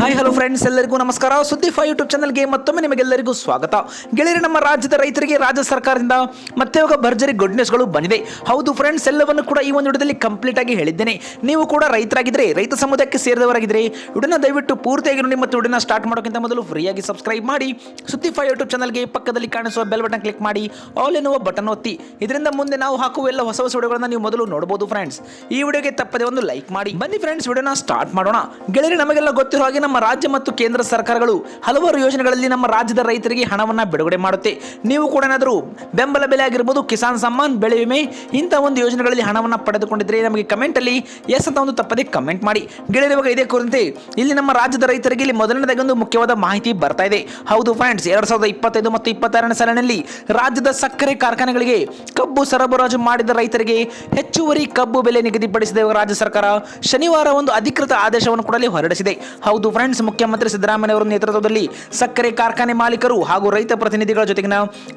Hi hello friends ಎಲ್ಲರಿಗೂ ನಮಸ್ಕಾರ. ಸುದ್ದಿ ಫೈ ಯೂಟ್ಯೂಬ್ ಚಾನಲ್ಗೆ ಮತ್ತೊಮ್ಮೆ ನಿಮಗೆಲ್ಲರಿಗೂ ಸ್ವಾಗತ. ಗೆಳೆಯರೆ, ನಮ್ಮ ರಾಜ್ಯದ ರೈತರಿಗೆ, ರಾಜ್ಯ ಸರ್ಕಾರದಿಂದ ಮತ್ತೆ ಇವಾಗ ಭರ್ಜರಿ ಗುಡ್ ನ್ಯೂಸ್ಗಳು ಬಂದಿದೆ ಹೌದು ಫ್ರೆಂಡ್ಸ್ ಎಲ್ಲವನ್ನು ಕೂಡ ಈ ಒಂದು ವಿಡಿಯೋದಲ್ಲಿ ಕಂಪ್ಲೀಟ್ ಆಗಿ ಹೇಳಿದ್ದೇನೆ. ನೀವು ಕೂಡ ರೈತರಾಗಿದ್ದರೆ ರೈತ ಸಮುದಾಯಕ್ಕೆ ಸೇರಿದವರಾಗಿದ್ದರೆ ವಿಡಿಯೋನ ದಯವಿಟ್ಟು ಪೂರ್ತಿಯಾಗಿ ನೋಡಿ ಮತ್ತು ವಿಡಿಯೋನ ಸ್ಟಾರ್ಟ್ ಮಾಡೋಕ್ಕಿಂತ ಮೊದಲು ಫ್ರೀಯಾಗಿ ಸಬ್ಸ್ಕ್ರೈಬ್ ಮಾಡಿ. ಸುದ್ದಿ ಫೈ ಯೂಟ್ಯೂಬ್ ಚಾನಲ್ಗೆ ಪಕ್ಕದಲ್ಲಿ ಕಾಣಿಸುವ ಬೆಲ್ ಬಟನ್ ಕ್ಲಿಕ್ ಮಾಡಿ ಆಲ್ ಎನ್ನುವ ಬಟನ್ ಒತ್ತಿ. ಇದರಿಂದ ಮುಂದೆ ನಾವು ಹಾಕುವ ಎಲ್ಲ ಹೊಸ ಹೊಸ ವಿಡಿಯೋಗಳನ್ನ ನೀವು ಮೊದಲು ನೋಡಬಹುದು ಫ್ರೆಂಡ್ಸ್ ಈ ವಿಡಿಯೋಗೆ ತಪ್ಪದೆ ಒಂದು ಲೈಕ್ ಮಾಡಿ. ಬನ್ನಿ ಫ್ರೆಂಡ್ಸ್ ವಿಡಿಯೋನ ಸ್ಟಾರ್ಟ್ ಮಾಡೋಣ. ಗೆಳೆಯರೆ, ನಮಗೆಲ್ಲ ಗೊತ್ತಿರೋ ಹಾಗೆ ನಮ್ಮ ರಾಜ್ಯ ಮತ್ತು ಕೇಂದ್ರ ಸರ್ಕಾರಗಳು ಹಲವಾರು ಯೋಜನೆಗಳಲ್ಲಿ ನಮ್ಮ ರಾಜ್ಯದ ರೈತರಿಗೆ ಹಣವನ್ನು ಬಿಡುಗಡೆ ಮಾಡುತ್ತೆ. ನೀವು ಕೂಡ ಏನಾದರೂ ಬೆಂಬಲ ಬೆಲೆ ಆಗಿರ್ಬೋದು, ಕಿಸಾನ್ ಸಮ್ಮಾನ್, ಬೆಳೆ ವಿಮೆ ಇಂಥ ಒಂದು ಯೋಜನೆಗಳಲ್ಲಿ ಹಣವನ್ನು ಪಡೆದುಕೊಂಡಿದ್ದರೆ ನಮಗೆ ಕಮೆಂಟಲ್ಲಿ ಎಸ್ ಅಂತ ಒಂದು ತಪ್ಪದೆ ಕಮೆಂಟ್ ಮಾಡಿ. ಗೆಳೆಯುವಾಗ ಇದೇ ಕುರಿತಂತೆ ಇಲ್ಲಿ ನಮ್ಮ ರಾಜ್ಯದ ರೈತರಿಗೆ ಇಲ್ಲಿ ಮೊದಲನೇದಾಗಿ ಒಂದು ಮುಖ್ಯವಾದ ಮಾಹಿತಿ ಬರ್ತಾ ಇದೆ. ಹೌದು ಫ್ರೆಂಡ್ಸ್ ಎರಡು ಸಾವಿರದ ಇಪ್ಪತ್ತೈದು ಮತ್ತು ಇಪ್ಪತ್ತಾರನೇ ಸಾಲಿನಲ್ಲಿ ರಾಜ್ಯದ ಸಕ್ಕರೆ ಕಾರ್ಖಾನೆಗಳಿಗೆ ಕಬ್ಬು ಸರಬರಾಜು ಮಾಡಿದ ರೈತರಿಗೆ ಹೆಚ್ಚುವರಿ ಕಬ್ಬು ಬೆಲೆ ನಿಗದಿಪಡಿಸಿದ. ರಾಜ್ಯ ಸರ್ಕಾರ ಶನಿವಾರ ಒಂದು ಅಧಿಕೃತ ಆದೇಶವನ್ನು ಕೂಡ ಹೊರಡಿಸಿದೆ. ಹೌದು ಫ್ರೆಂಡ್ಸ್ ಮುಖ್ಯಮಂತ್ರಿ ಸಿದ್ದರಾಮಯ್ಯ ಅವರ ನೇತೃತ್ವದಲ್ಲಿ ಸಕ್ಕರೆ ಕಾರ್ಖಾನೆ ಮಾಲೀಕರು ಹಾಗೂ ರೈತ ಪ್ರತಿನಿಧಿಗಳ ಜೊತೆಗಿನ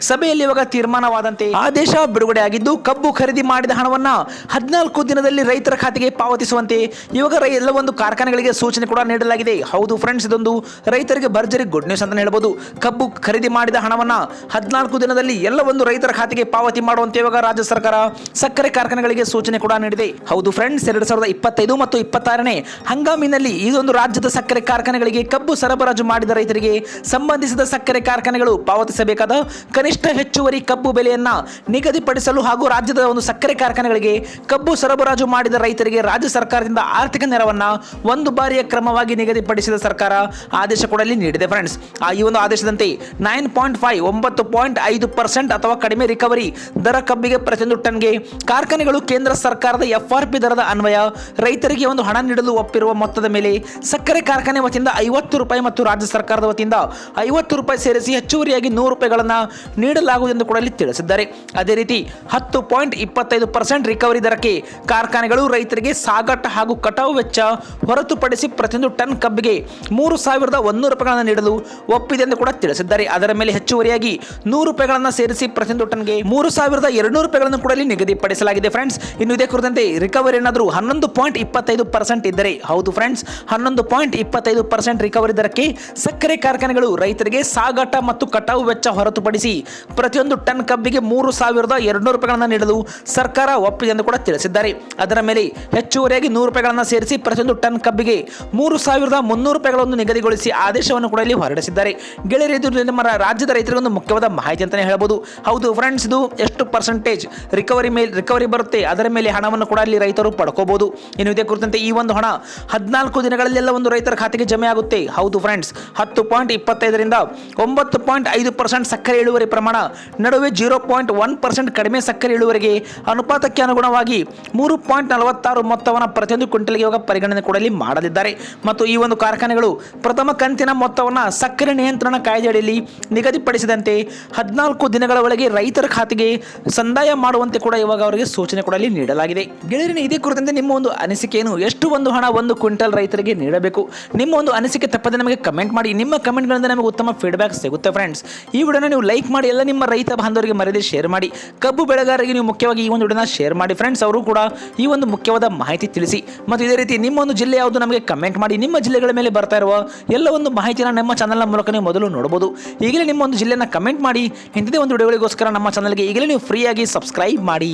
ಸಭೆಯಲ್ಲಿ ಇವಾಗ ತೀರ್ಮಾನವಾದಂತೆ ಆದೇಶ ಬಿಡುಗಡೆ ಆಗಿದ್ದು ಕಬ್ಬು ಖರೀದಿ ಮಾಡಿದ ಹಣವನ್ನ ಹದಿನಾಲ್ಕು ದಿನದಲ್ಲಿ ರೈತರ ಖಾತೆಗೆ ಪಾವತಿಸುವಂತೆ ಇವಾಗ ಎಲ್ಲ ಒಂದು ಕಾರ್ಖಾನೆಗಳಿಗೆ ಸೂಚನೆ ಕೂಡ ನೀಡಲಾಗಿದೆ. ಹೌದು ಫ್ರೆಂಡ್ಸ್ ಇದೊಂದು ರೈತರಿಗೆ ಭರ್ಜರಿ ಗುಡ್ ನ್ಯೂಸ್ ಅಂತ ಹೇಳ್ಬೋದು. ಕಬ್ಬು ಖರೀದಿ ಮಾಡಿದ ಹಣವನ್ನ ಹದಿನಾಲ್ಕು ದಿನದಲ್ಲಿ ಎಲ್ಲ ಒಂದು ರೈತರ ಖಾತೆಗೆ ಪಾವತಿ ಮಾಡುವಂತೆ ಇವಾಗ ರಾಜ್ಯ ಸರ್ಕಾರ ಸಕ್ಕರೆ ಕಾರ್ಖಾನೆಗಳಿಗೆ ಸೂಚನೆ ಕೂಡ ನೀಡಿದೆ. ಹೌದು ಫ್ರೆಂಡ್ಸ್ ಎರಡ್ ಸಾವಿರದ ಇಪ್ಪತ್ತೈದು ಮತ್ತು ಇಪ್ಪತ್ತಾರನೇ ಹಂಗಾಮಿನಲ್ಲಿ ಇದೊಂದು ರಾಜ್ಯದ ಸಕ್ಕರೆ ಕಾರ್ಖಾನೆಗಳಿಗೆ ಕಬ್ಬು ಸರಬರಾಜು ಮಾಡಿದ ರೈತರಿಗೆ ಸಂಬಂಧಿಸಿದ ಸಕ್ಕರೆ ಕಾರ್ಖಾನೆಗಳು ಪಾವತಿಸಬೇಕಾದ ಕನಿಷ್ಠ ಹೆಚ್ಚುವರಿ ಕಬ್ಬು ಬೆಲೆಯನ್ನ ನಿಗದಿಪಡಿಸಲು ಹಾಗೂ ರಾಜ್ಯದ ಒಂದು ಸಕ್ಕರೆ ಕಾರ್ಖಾನೆಗಳಿಗೆ ಕಬ್ಬು ಸರಬರಾಜು ಮಾಡಿದ ರೈತರಿಗೆ ರಾಜ್ಯ ಸರ್ಕಾರದಿಂದ ಆರ್ಥಿಕ ನೆರವನ್ನ ಒಂದು ಬಾರಿಯ ಕ್ರಮವಾಗಿ ನಿಗದಿಪಡಿಸಿದ ಸರ್ಕಾರ ಆದೇಶ ಕೂಡ ನೀಡಿದೆ ಫ್ರೆಂಡ್ಸ್. ಆ ಈ ಒಂದು ಆದೇಶದಂತೆ ನೈನ್ ಪಾಯಿಂಟ್ ಫೈವ್ ಒಂಬತ್ತು ಪಾಯಿಂಟ್ ಐದು ಪರ್ಸೆಂಟ್ ಅಥವಾ ಕಡಿಮೆ ರಿಕವರಿ ದರ ಕಬ್ಬಿಗೆ ಪ್ರತಿಯೊಂದು ಟನ್ಗೆ ಕಾರ್ಖಾನೆಗಳು ಕೇಂದ್ರ ಸರ್ಕಾರದ ಎಫ್ ಆರ್ ಪಿ ದರದ ಅನ್ವಯ ರೈತರಿಗೆ ಒಂದು ಹಣ ನೀಡಲು ಒಪ್ಪಿರುವ ಮೊತ್ತದ ಮೇಲೆ ಸಕ್ಕರೆ ಕಾರ್ಖಾನೆ ವತಿಯಿಂದ ಐವತ್ತು ರೂಪಾಯಿ ಮತ್ತು ರಾಜ್ಯ ಸರ್ಕಾರದ ವತಿಯಿಂದ ಐವತ್ತು ರೂಪಾಯಿ ಸೇರಿಸಿ ಹೆಚ್ಚುವರಿಯಾಗಿ ನೂರು ರೂಪಾಯಿಗಳನ್ನು ನೀಡಲಾಗುವುದು ಎಂದು ಕೂಡ ಇಲ್ಲಿ ತಿಳಿಸಿದ್ದಾರೆ. ಅದೇ ರೀತಿ ಹತ್ತು ಪಾಯಿಂಟ್ ಇಪ್ಪತ್ತೈದು ಪರ್ಸೆಂಟ್ ರಿಕವರಿ ದರಕ್ಕೆ ಕಾರ್ಖಾನೆಗಳು ರೈತರಿಗೆ ಸಾಗಾಟ ಹಾಗೂ ಕಟಾವು ವೆಚ್ಚ ಹೊರತುಪಡಿಸಿ ಪ್ರತಿಯೊಂದು ಟನ್ ಕಬ್ಬಿಗೆ ಮೂರು ಸಾವಿರದ ಒಂದು ರೂಪಾಯಿಗಳನ್ನು ನೀಡಲು ಒಪ್ಪಿದೆ ಎಂದು ಕೂಡ ತಿಳಿಸಿದ್ದಾರೆ. ಅದರ ಮೇಲೆ ಹೆಚ್ಚುವರಿಯಾಗಿ ನೂರು ರೂಪಾಯಿಗಳನ್ನು ಸೇರಿಸಿ ಪ್ರತಿಯೊಂದು ಟನ್ಗೆ ಮೂರು ಸಾವಿರದ ಎರಡುನೂರು ರೂಪಾಯಿಗಳನ್ನು ಕೂಡ ಇಲ್ಲಿ ನಿಗದಿಪಡಿಸಲಾಗಿದೆ. ಫ್ರೆಂಡ್ಸ್, ಇನ್ನು ಇದೇ ಕುರಿತಂತೆ ರಿಕವರಿ ಏನಾದರೂ ಹನ್ನೊಂದು ಪಾಯಿಂಟ್ ಇಪ್ಪತ್ತೈದು ಪರ್ಸೆಂಟ್ ಇದ್ದರೆ ಹೌದು ಫ್ರೆಂಡ್ಸ್, ಹನ್ನೊಂದು ಪಾಯಿಂಟ್ ಇಪ್ಪತ್ತೈದು ಪರ್ಸೆಂಟ್ ರಿಕವರಿ ದರಕ್ಕೆ ಸಕ್ಕರೆ ಕಾರ್ಖಾನೆಗಳು ರೈತರಿಗೆ ಸಾಗಾಟ ಮತ್ತು ಕಟಾವು ವೆಚ್ಚ ಹೊರತುಪಡಿಸಿ ಪ್ರತಿಯೊಂದು ಟನ್ ಕಬ್ಬಿಗೆ ಮೂರು ಸಾವಿರದ ಎರಡುನೂರು ರೂಪಾಯಿಗಳನ್ನು ನೀಡಲು ಸರ್ಕಾರ ಒಪ್ಪಿದೆ ಎಂದು ಕೂಡ ತಿಳಿಸಿದ್ದಾರೆ. ಅದರ ಮೇಲೆ ಹೆಚ್ಚುವರಿಯಾಗಿ ನೂರು ರೂಪಾಯಿಗಳನ್ನು ಸೇರಿಸಿ ಪ್ರತಿಯೊಂದು ಟನ್ ಕಬ್ಬಿಗೆ ಮೂರು ಸಾವಿರದ ಮುನ್ನೂರು ರೂಪಾಯಿಗಳನ್ನು ನಿಗದಿಗೊಳಿಸಿ ಆದೇಶವನ್ನು ಕೂಡ ಇಲ್ಲಿ ಹೊರಡಿಸಿದ್ದಾರೆ. ಗೆಳೆಯರು, ಇದು ನಮ್ಮ ರಾಜ್ಯದ ರೈತರಿಗೆ ಒಂದು ಮುಖ್ಯವಾದ ಮಾಹಿತಿ ಅಂತಲೇ ಹೇಳ್ಬೋದು. ಹೌದು ಫ್ರೆಂಡ್ಸ್ ಇದು ಎಷ್ಟು ಪರ್ಸೆಂಟೇಜ್ ರಿಕವರಿ ಮೇಲೆ ರಿಕವರಿ ಬರುತ್ತೆ? ಅದರ ಮೇಲೆ ಹಣವನ್ನು ಕೂಡ ಅಲ್ಲಿ ರೈತರು ಪಡ್ಕೋಬಹುದು ಇನ್ನು ಇದೇ ಕುರಿತಂತೆ ಈ ಒಂದು ಹಣ ಹದಿನಾಲ್ಕು ದಿನಗಳಲ್ಲೆಲ್ಲ ಒಂದು ರೈತರ ಖಾತೆಗೆ ಜಮೆ ಆಗುತ್ತೆ. ಹೌದು ಫ್ರೆಂಡ್ಸ್ ಹತ್ತು ಪಾಯಿಂಟ್ ಇಪ್ಪತ್ತೈದರಿಂದ ಒಂಬತ್ತು ಪಾಯಿಂಟ್ ಐದು ಪರ್ಸೆಂಟ್ ಸಕ್ಕರೆ ಇಳುವರಿ ಪ್ರಮಾಣ, ನಡುವೆ ಜೀರೋ ಪಾಯಿಂಟ್ ಒನ್ ಪರ್ಸೆಂಟ್ ಕಡಿಮೆ ಸಕ್ಕರೆ ಇಳುವರಿಗೆ ಅನುಪಾತಕ್ಕೆ ಅನುಗುಣವಾಗಿ ಮೂರು ಪಾಯಿಂಟ್ ನಲವತ್ತಾರು ಮೊತ್ತವನ್ನು ಪ್ರತಿಯೊಂದು ಕ್ವಿಂಟಲ್ಗೆ ಇವಾಗ ಪರಿಗಣನೆ ಕೂಡ ಇಲ್ಲಿ ಮಾಡಲಿದ್ದಾರೆ. ಮತ್ತು ಈ ಒಂದು ಕಾರ್ಖಾನೆಗಳು ಪ್ರಥಮ ಕಂತಿನ ಮೊತ್ತವನ್ನು ಸಕ್ಕರೆ ನಿಯಂತ್ರಣ ಕಾಯ್ದೆಯಡಿಯಲ್ಲಿ ನಿಗದಿಪಡಿಸಿದಂತೆ ಹದಿನಾಲ್ಕು ದಿನಗಳ ಒಳಗೆ ರೈತರ ಖಾತೆಗೆ ಸಂದಾಯ ಮಾಡುವಂತೆ ಕೂಡ ಇವಾಗ ಅವರಿಗೆ ಸೂಚನೆ ಕೂಡ ಇಲ್ಲಿ ನೀಡಲಾಗಿದೆ. ಗೆಳೆಯರಿನ ಇದೇ ಕುರಿತಂತೆ ನಿಮ್ಮ ಒಂದು ಅನಿಸಿಕೆಯನ್ನು ಎಷ್ಟು ಒಂದು ಹಣ ಒಂದು ಕ್ವಿಂಟಲ್ ರೈತರಿಗೆ ನೀಡಬೇಕು? ನಿಮ್ಮ ಒಂದು ಅನಿಸಿಕೆ ತಪ್ಪದೆ ನಮಗೆ ಕಮೆಂಟ್ ಮಾಡಿ. ನಿಮ್ಮ ಕಮೆಂಟ್ಗಳಿಂದ ನಮಗೆ ಉತ್ತಮ ಫೀಡ್ಬ್ಯಾಕ್ ಸಿಗುತ್ತೆ ಫ್ರೆಂಡ್ಸ್ ಈ ವಿಡಿಯೋನ ನೀವು ಲೈಕ್ ಮಾಡಿ, ಎಲ್ಲ ನಿಮ್ಮ ರೈತ ಬಾಂಧವರಿಗೆ ಮರೆಯದೆ ಶೇರ್ ಮಾಡಿ. ಕಬ್ಬು ಬೆಳೆಗಾರರಿಗೆ ನೀವು ಮುಖ್ಯವಾಗಿ ಈ ಒಂದು ವಿಡಿಯೋನ ಶೇರ್ ಮಾಡಿ. ಫ್ರೆಂಡ್ಸ್ ಅವರು ಕೂಡ ಈ ಒಂದು ಮುಖ್ಯವಾದ ಮಾಹಿತಿ ತಿಳಿಸಿ. ಮತ್ತು ಇದೇ ರೀತಿ ನಿಮ್ಮ ಒಂದು ಜಿಲ್ಲೆ ಯಾವುದು ನಮಗೆ ಕಮೆಂಟ್ ಮಾಡಿ. ನಿಮ್ಮ ಜಿಲ್ಲೆಗಳ ಮೇಲೆ ಬರ್ತಾ ಇರುವ ಎಲ್ಲ ಒಂದು ಮಾಹಿತಿನ ನಮ್ಮ ಚಾನಲ್ನ ಮೂಲಕ ನೀವು ಮೊದಲು ನೋಡಬಹುದು. ಈಗಲೇ ನಿಮ್ಮ ಒಂದು ಜಿಲ್ಲೆನ ಕಮೆಂಟ್ ಮಾಡಿ. ಇಂಥದೇ ಒಂದು ವಿಡಿಯೋಗಳಿಗೋಸ್ಕರ ನಮ್ಮ ಚಾನಲ್ಗೆ ಈಗಲೇ ನೀವು ಫ್ರೀಯಾಗಿ ಸಬ್ಸ್ಕ್ರೈಬ್ ಮಾಡಿ.